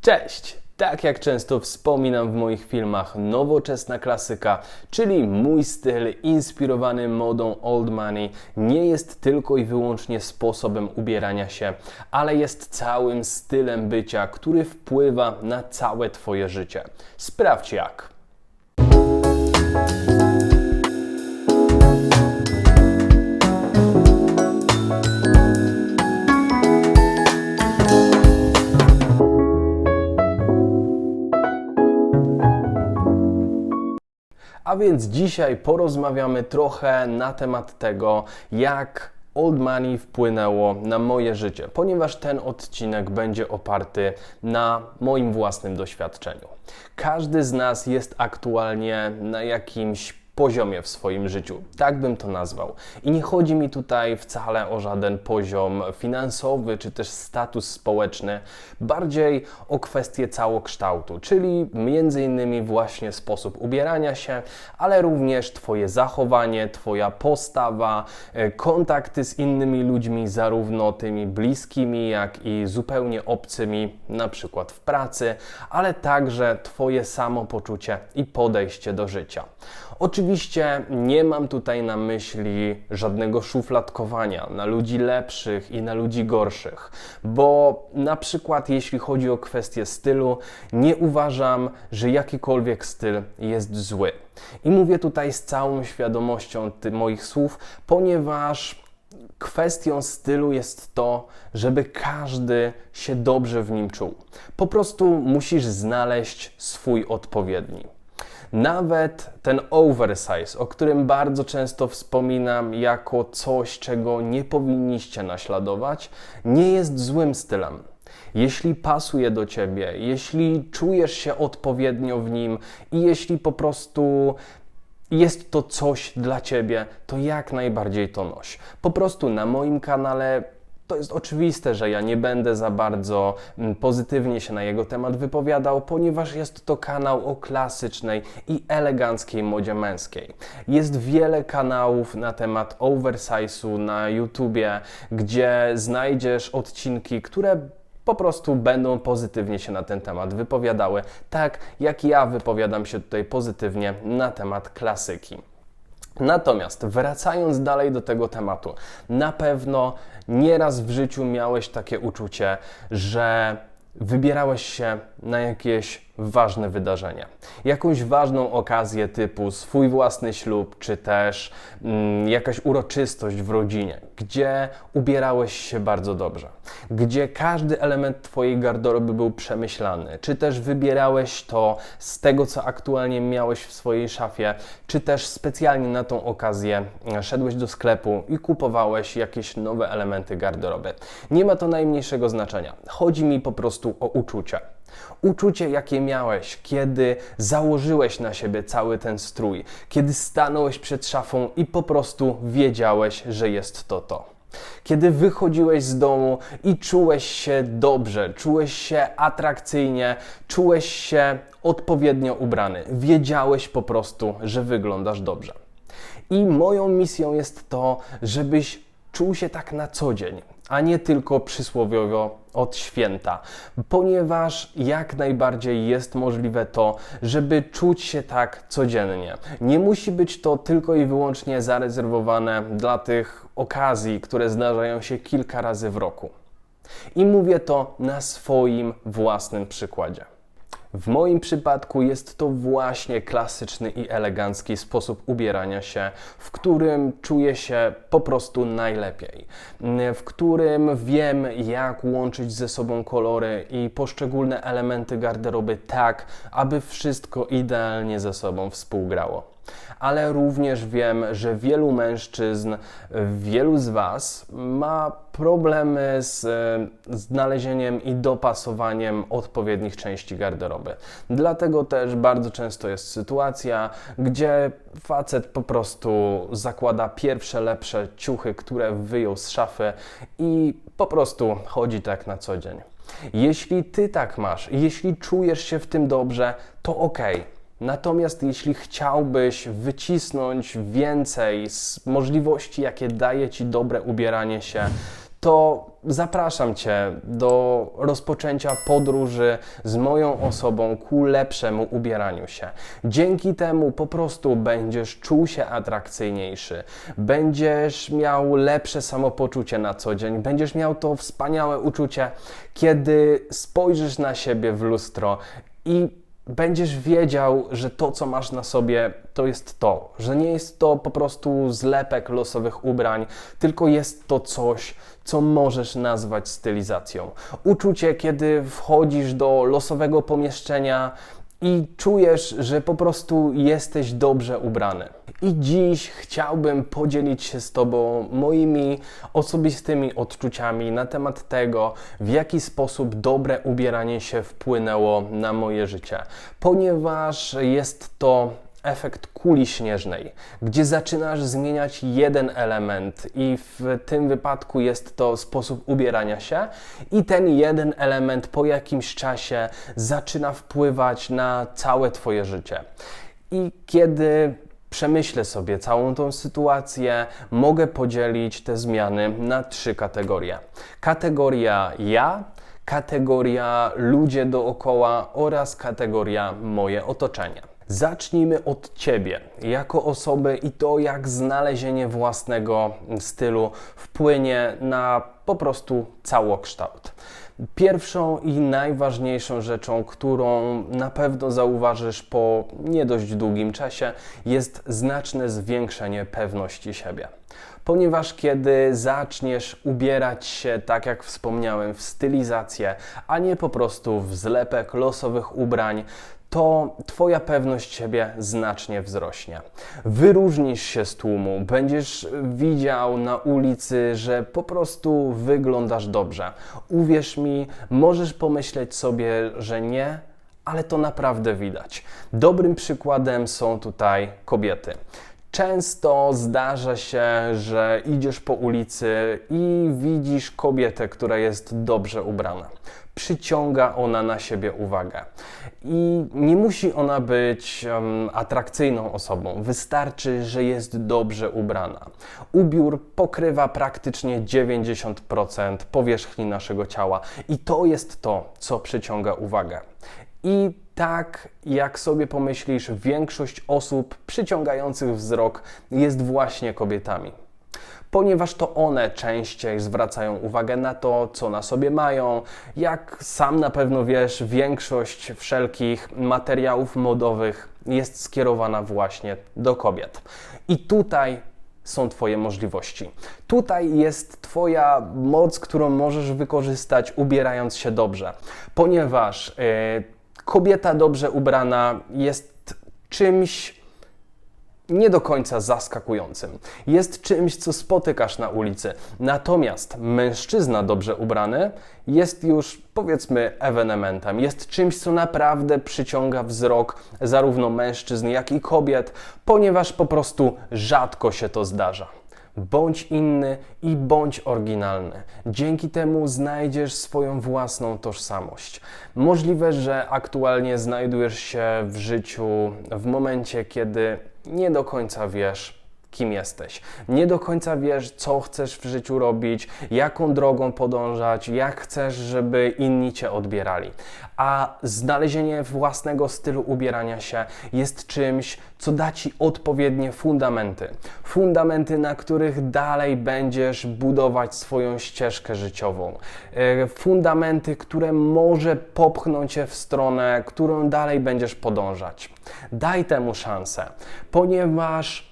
Cześć! Tak jak często wspominam w moich filmach, nowoczesna klasyka, czyli mój styl inspirowany modą old money, nie jest tylko i wyłącznie sposobem ubierania się, ale jest całym stylem bycia, który wpływa na całe Twoje życie. Sprawdź jak. A więc dzisiaj porozmawiamy trochę na temat tego, jak Old Money wpłynęło na moje życie, ponieważ ten odcinek będzie oparty na moim własnym doświadczeniu. Każdy z nas jest aktualnie na jakimś poziomie w swoim życiu. Tak bym to nazwał. I nie chodzi mi tutaj wcale o żaden poziom finansowy czy też status społeczny, bardziej o kwestię całokształtu, czyli między innymi właśnie sposób ubierania się, ale również Twoje zachowanie, Twoja postawa, e, kontakty z innymi ludźmi, zarówno tymi bliskimi, jak i zupełnie obcymi, na przykład w pracy, ale także Twoje samopoczucie i podejście do życia. Oczywiście nie mam tutaj na myśli żadnego szufladkowania na ludzi lepszych i na ludzi gorszych, bo na przykład jeśli chodzi o kwestię stylu, nie uważam, że jakikolwiek styl jest zły. I mówię tutaj z całą świadomością tych moich słów, ponieważ kwestią stylu jest to, żeby każdy się dobrze w nim czuł. Po prostu musisz znaleźć swój odpowiedni. Nawet ten oversize, o którym bardzo często wspominam jako coś, czego nie powinniście naśladować, nie jest złym stylem. Jeśli pasuje do ciebie, jeśli czujesz się odpowiednio w nim i jeśli po prostu jest to coś dla ciebie, to jak najbardziej to noś. Po prostu na moim kanale to jest oczywiste, że ja nie będę za bardzo mm, pozytywnie się na jego temat wypowiadał, ponieważ jest to kanał o klasycznej i eleganckiej modzie męskiej. Jest wiele kanałów na temat oversize'u na YouTubie, gdzie znajdziesz odcinki, które po prostu będą pozytywnie się na ten temat wypowiadały, tak jak ja wypowiadam się tutaj pozytywnie na temat klasyki. Natomiast wracając dalej do tego tematu, na pewno nieraz w życiu miałeś takie uczucie, że wybierałeś się na jakieś ważne wydarzenie, jakąś ważną okazję typu swój własny ślub, czy też mm, jakaś uroczystość w rodzinie, gdzie ubierałeś się bardzo dobrze, gdzie każdy element Twojej garderoby był przemyślany, czy też wybierałeś to z tego, co aktualnie miałeś w swojej szafie, czy też specjalnie na tą okazję e, szedłeś do sklepu i kupowałeś jakieś nowe elementy garderoby. Nie ma to najmniejszego znaczenia. Chodzi mi po prostu o uczucie. Uczucie, jakie miałeś, kiedy założyłeś na siebie cały ten strój, kiedy stanąłeś przed szafą i po prostu wiedziałeś, że jest to to. Kiedy wychodziłeś z domu i czułeś się dobrze, czułeś się atrakcyjnie, czułeś się odpowiednio ubrany, wiedziałeś po prostu, że wyglądasz dobrze. I moją misją jest to, żebyś czuł się tak na co dzień, a nie tylko przysłowiowo od święta, ponieważ jak najbardziej jest możliwe to, żeby czuć się tak codziennie. Nie musi być to tylko i wyłącznie zarezerwowane dla tych okazji, które zdarzają się kilka razy w roku. I mówię to na swoim własnym przykładzie. W moim przypadku jest to właśnie klasyczny i elegancki sposób ubierania się, w którym czuję się po prostu najlepiej, w którym wiem, jak łączyć ze sobą kolory i poszczególne elementy garderoby tak, aby wszystko idealnie ze sobą współgrało ale również wiem, że wielu mężczyzn, wielu z Was ma problemy z znalezieniem i dopasowaniem odpowiednich części garderoby. Dlatego też bardzo często jest sytuacja, gdzie facet po prostu zakłada pierwsze lepsze ciuchy, które wyjął z szafy i po prostu chodzi tak na co dzień. Jeśli ty tak masz, jeśli czujesz się w tym dobrze, to okej. Natomiast jeśli chciałbyś wycisnąć więcej z możliwości, jakie daje Ci dobre ubieranie się, to zapraszam Cię do rozpoczęcia podróży z moją osobą ku lepszemu ubieraniu się. Dzięki temu po prostu będziesz czuł się atrakcyjniejszy, będziesz miał lepsze samopoczucie na co dzień, będziesz miał to wspaniałe uczucie, kiedy spojrzysz na siebie w lustro i będziesz wiedział, że to, co masz na sobie, to jest to, że nie jest to po prostu zlepek losowych ubrań, tylko jest to coś, co możesz nazwać stylizacją. Uczucie, kiedy wchodzisz do losowego pomieszczenia i czujesz, że po prostu jesteś dobrze ubrany. I dziś chciałbym podzielić się z Tobą moimi osobistymi odczuciami na temat tego, w jaki sposób dobre ubieranie się wpłynęło na moje życie, ponieważ jest to efekt kuli śnieżnej, gdzie zaczynasz zmieniać jeden element, i w tym wypadku jest to sposób ubierania się, i ten jeden element po jakimś czasie zaczyna wpływać na całe Twoje życie. I kiedy przemyślę sobie całą tą sytuację, mogę podzielić te zmiany na trzy kategorie. Kategoria ja, kategoria ludzie dookoła oraz kategoria moje otoczenie. Zacznijmy od Ciebie jako osoby i to, jak znalezienie własnego stylu wpłynie na po prostu całokształt. Pierwszą i najważniejszą rzeczą, którą na pewno zauważysz po nie dość długim czasie, jest znaczne zwiększenie pewności siebie. Ponieważ kiedy zaczniesz ubierać się, tak jak wspomniałem, w stylizację, a nie po prostu w zlepek losowych ubrań, to Twoja pewność siebie znacznie wzrośnie. Wyróżnisz się z tłumu, będziesz widział na ulicy, że po prostu wyglądasz dobrze. Uwierz mi, możesz pomyśleć sobie, że nie, ale to naprawdę widać. Dobrym przykładem są tutaj kobiety. Często zdarza się, że idziesz po ulicy i widzisz kobietę, która jest dobrze ubrana. Przyciąga ona na siebie uwagę. I nie musi ona być um, atrakcyjną osobą, wystarczy, że jest dobrze ubrana. Ubiór pokrywa praktycznie 90% powierzchni naszego ciała, i to jest to, co przyciąga uwagę. I tak jak sobie pomyślisz, większość osób przyciągających wzrok jest właśnie kobietami. Ponieważ to one częściej zwracają uwagę na to, co na sobie mają. Jak sam na pewno wiesz, większość wszelkich materiałów modowych jest skierowana właśnie do kobiet. I tutaj są Twoje możliwości. Tutaj jest Twoja moc, którą możesz wykorzystać, ubierając się dobrze, ponieważ. Yy, kobieta dobrze ubrana jest czymś nie do końca zaskakującym. Jest czymś, co spotykasz na ulicy. Natomiast mężczyzna dobrze ubrany jest już, powiedzmy, ewenementem. Jest czymś, co naprawdę przyciąga wzrok zarówno mężczyzn, jak i kobiet, ponieważ po prostu rzadko się to zdarza. Bądź inny i bądź oryginalny. Dzięki temu znajdziesz swoją własną tożsamość. Możliwe, że aktualnie znajdujesz się w życiu w momencie, kiedy nie do końca wiesz, kim jesteś. Nie do końca wiesz, co chcesz w życiu robić, jaką drogą podążać, jak chcesz, żeby inni cię odbierali. A znalezienie własnego stylu ubierania się jest czymś, co da ci odpowiednie fundamenty. Fundamenty, na których dalej będziesz budować swoją ścieżkę życiową. E, fundamenty, które może popchną cię w stronę, którą dalej będziesz podążać. Daj temu szansę, ponieważ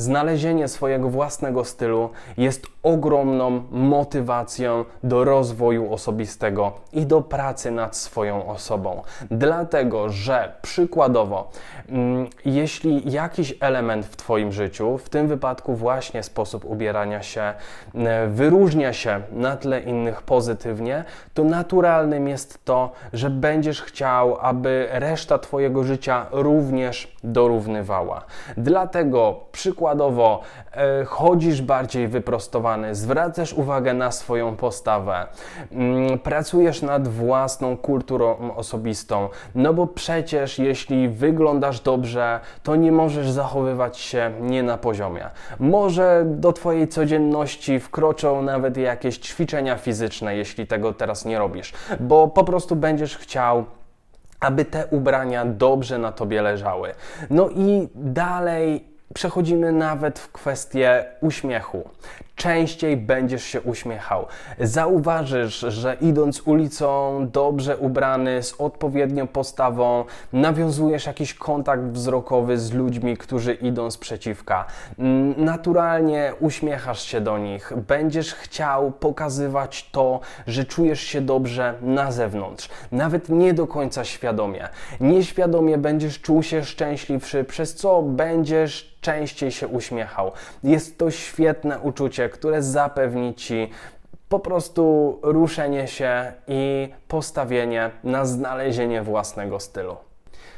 znalezienie swojego własnego stylu jest ogromną motywacją do rozwoju osobistego i do pracy nad swoją osobą. Dlatego, że przykładowo, mm, jeśli jakiś element w Twoim życiu, w tym wypadku właśnie sposób ubierania się, mm, wyróżnia się na tle innych pozytywnie, to naturalnym jest to, że będziesz chciał, aby reszta Twojego życia również dorównywała. Dlatego przykładowo e, chodzisz bardziej wyprostowany zwracasz uwagę na swoją postawę, mm, pracujesz nad własną kulturą osobistą, no bo przecież jeśli wyglądasz dobrze, to nie możesz zachowywać się nie na poziomie. Może do Twojej codzienności wkroczą nawet jakieś ćwiczenia fizyczne, jeśli tego teraz nie robisz, bo po prostu będziesz chciał aby te ubrania dobrze na tobie leżały. No i dalej przechodzimy nawet w kwestię uśmiechu. Częściej będziesz się uśmiechał. Zauważysz, że idąc ulicą dobrze ubrany, z odpowiednią postawą, nawiązujesz jakiś kontakt wzrokowy z ludźmi, którzy idą sprzeciwka. Mm, Naturalnie uśmiechasz się do nich. Będziesz chciał pokazywać to, że czujesz się dobrze na zewnątrz. Nawet nie do końca świadomie. Nieświadomie będziesz czuł się szczęśliwszy, przez co będziesz częściej się uśmiechał. Jest to świetne uczucie, które zapewni Ci po prostu ruszenie się i postawienie na znalezienie własnego stylu.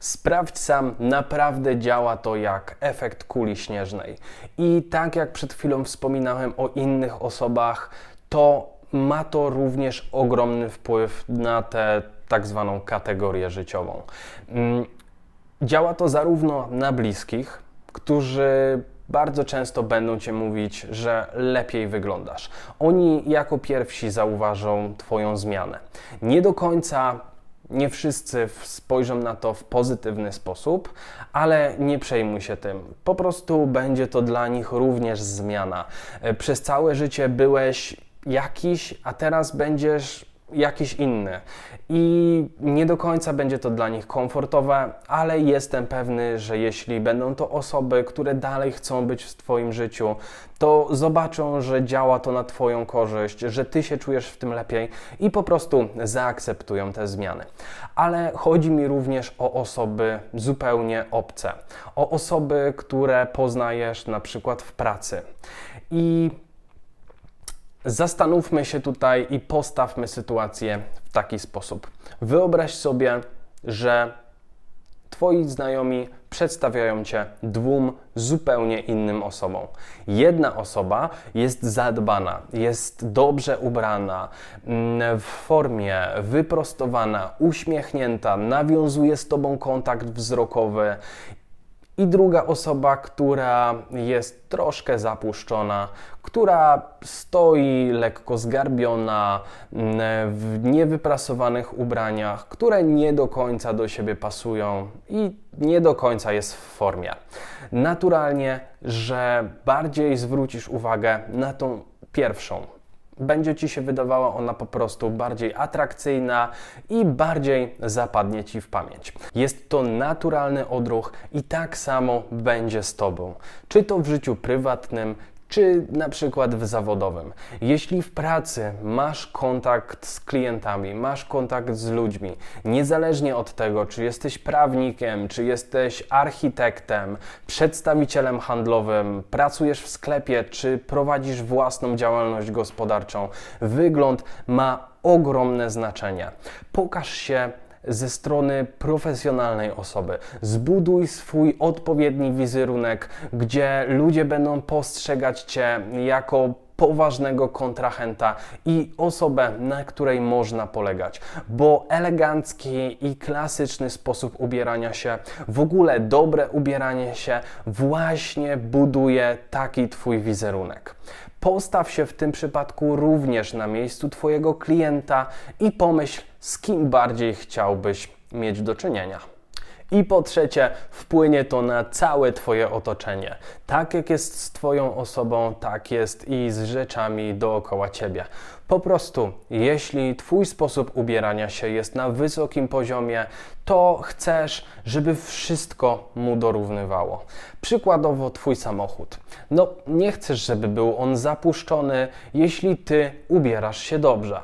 Sprawdź sam, naprawdę działa to jak efekt kuli śnieżnej. I tak jak przed chwilą wspominałem o innych osobach, to ma to również ogromny wpływ na tę tak zwaną kategorię życiową. Mm, Działa to zarówno na bliskich, którzy bardzo często będą Cię mówić, że lepiej wyglądasz. Oni jako pierwsi zauważą Twoją zmianę. Nie do końca nie wszyscy spojrzą na to w pozytywny sposób, ale nie przejmuj się tym. Po prostu będzie to dla nich również zmiana. E, Przez całe życie byłeś jakiś, a teraz będziesz jakiś inny. I nie do końca będzie to dla nich komfortowe, ale jestem pewny, że jeśli będą to osoby, które dalej chcą być w Twoim życiu, to zobaczą, że działa to na Twoją korzyść, że Ty się czujesz w tym lepiej i po prostu zaakceptują te zmiany. Ale chodzi mi również o osoby zupełnie obce, o osoby, które poznajesz na przykład w pracy. I Zastanówmy się tutaj i postawmy sytuację w taki sposób. Wyobraź sobie, że Twoi znajomi przedstawiają Cię dwóm zupełnie innym osobom. Jedna osoba jest zadbana, jest dobrze ubrana, mm, w formie, wyprostowana, uśmiechnięta, nawiązuje z Tobą kontakt wzrokowy i druga osoba, która jest troszkę zapuszczona, która stoi lekko zgarbiona, mm, w niewyprasowanych ubraniach, które nie do końca do siebie pasują i nie do końca jest w formie. Naturalnie, że bardziej zwrócisz uwagę na tą pierwszą, będzie Ci się wydawała ona po prostu bardziej atrakcyjna i bardziej zapadnie Ci w pamięć. Jest to naturalny odruch i tak samo będzie z Tobą. Czy to w życiu prywatnym, czy na przykład w zawodowym. Jeśli w pracy masz kontakt z klientami, masz kontakt z ludźmi, niezależnie od tego, czy jesteś prawnikiem, czy jesteś architektem, przedstawicielem handlowym, pracujesz w sklepie, czy prowadzisz własną działalność gospodarczą, wygląd ma ogromne znaczenie. Pokaż się ze strony profesjonalnej osoby. Zbuduj swój odpowiedni wizerunek, gdzie ludzie będą postrzegać Cię jako poważnego kontrahenta i osobę, na której można polegać, bo elegancki i klasyczny sposób ubierania się, w ogóle dobre ubieranie się właśnie buduje taki Twój wizerunek. Postaw się w tym przypadku również na miejscu Twojego klienta i pomyśl, z kim bardziej chciałbyś mieć do czynienia. I po trzecie, wpłynie to na całe Twoje otoczenie. Tak jak jest z Twoją osobą, tak jest i z rzeczami dookoła Ciebie. Po prostu, jeśli Twój sposób ubierania się jest na wysokim poziomie, to chcesz, żeby wszystko mu dorównywało. Przykładowo Twój samochód. No, nie chcesz, żeby był on zapuszczony, jeśli Ty ubierasz się dobrze.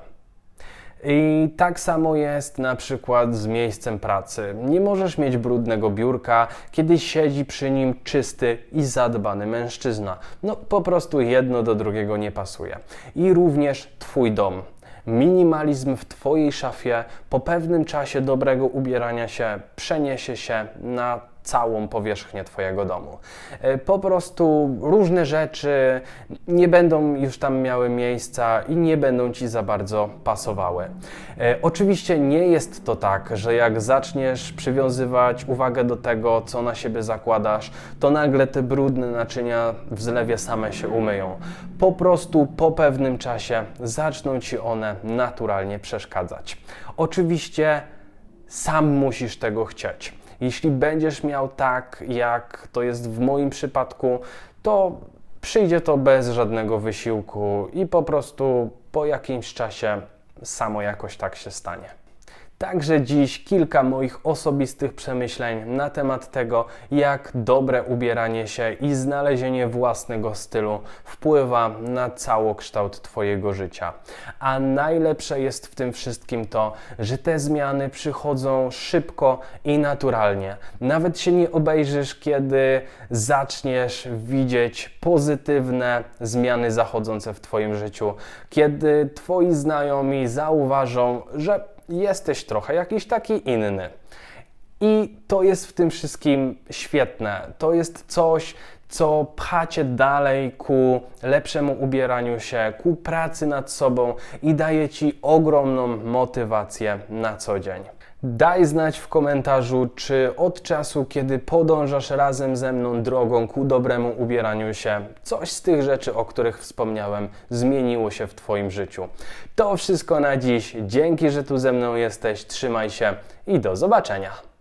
I tak samo jest na przykład z miejscem pracy. Nie możesz mieć brudnego biurka, kiedy siedzi przy nim czysty i zadbany mężczyzna. No po prostu jedno do drugiego nie pasuje. I również Twój dom. Minimalizm w Twojej szafie po pewnym czasie dobrego ubierania się przeniesie się na całą powierzchnię Twojego domu. E, Po prostu różne rzeczy nie będą już tam miały miejsca i nie będą Ci za bardzo pasowały. E, Oczywiście nie jest to tak, że jak zaczniesz przywiązywać uwagę do tego, co na siebie zakładasz, to nagle te brudne naczynia w zlewie same się umyją. Po prostu po pewnym czasie zaczną Ci one naturalnie przeszkadzać. Oczywiście sam musisz tego chcieć. Jeśli będziesz miał tak, jak to jest w moim przypadku, to przyjdzie to bez żadnego wysiłku i po prostu po jakimś czasie samo jakoś tak się stanie. Także dziś kilka moich osobistych przemyśleń na temat tego, jak dobre ubieranie się i znalezienie własnego stylu wpływa na całokształt Twojego życia. A najlepsze jest w tym wszystkim to, że te zmiany przychodzą szybko i naturalnie. Nawet się nie obejrzysz, kiedy zaczniesz widzieć pozytywne zmiany zachodzące w Twoim życiu, kiedy Twoi znajomi zauważą, że jesteś trochę jakiś taki inny. I to jest w tym wszystkim świetne. To jest coś, co pcha cię dalej ku lepszemu ubieraniu się, ku pracy nad sobą i daje ci ogromną motywację na co dzień. Daj znać w komentarzu, czy od czasu, kiedy podążasz razem ze mną drogą ku dobremu ubieraniu się, coś z tych rzeczy, o których wspomniałem, zmieniło się w Twoim życiu. To wszystko na dziś. Dzięki, że tu ze mną jesteś. Trzymaj się i do zobaczenia.